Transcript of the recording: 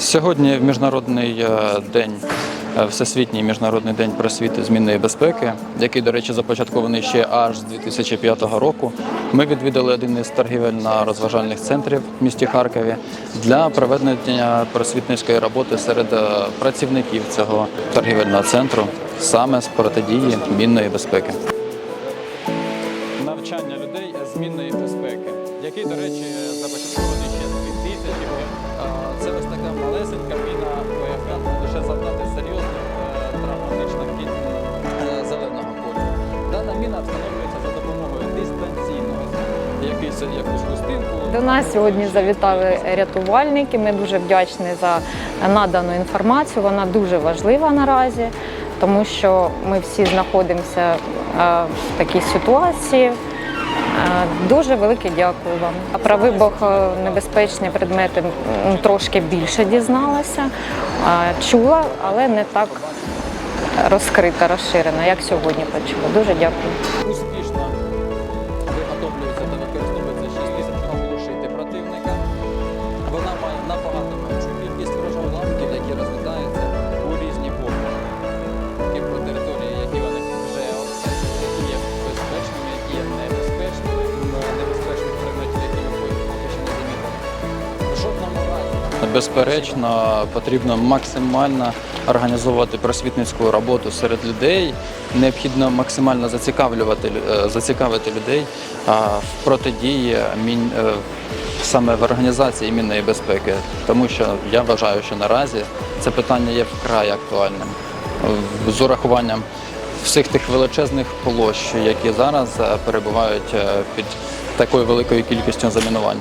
Сьогодні міжнародний е, день, е, всесвітній міжнародний день просвіти змінної безпеки, який, до речі, започаткований ще аж з 2005 року. Ми відвідали один із торгівельно-розважальних центрів в місті Харкові для проведення просвітницької роботи серед е, працівників цього торгівельного центру саме з протидії мінної безпеки. Навчання людей змінної безпеки, який, до речі, якийсь якусь хустинку. До нас сьогодні завітали рятувальники. Ми дуже вдячні за надану інформацію. Вона дуже важлива наразі, тому що ми всі знаходимося е, в такій ситуації. Е, Дуже велике дякую вам. Про вибух е, небезпечні предмети трошки більше дізналася, чула, але не так розкрита, розширена, як сьогодні почула. Дуже дякую. Безперечно, потрібно максимально організовувати просвітницьку роботу серед людей. Необхідно максимально зацікавлювати е, зацікавити людей в протидії е, саме в організації мінної безпеки, тому що я вважаю, що наразі це питання є вкрай актуальним з урахуванням всіх тих величезних площ, які зараз е, перебувають під такою великою кількістю замінувань.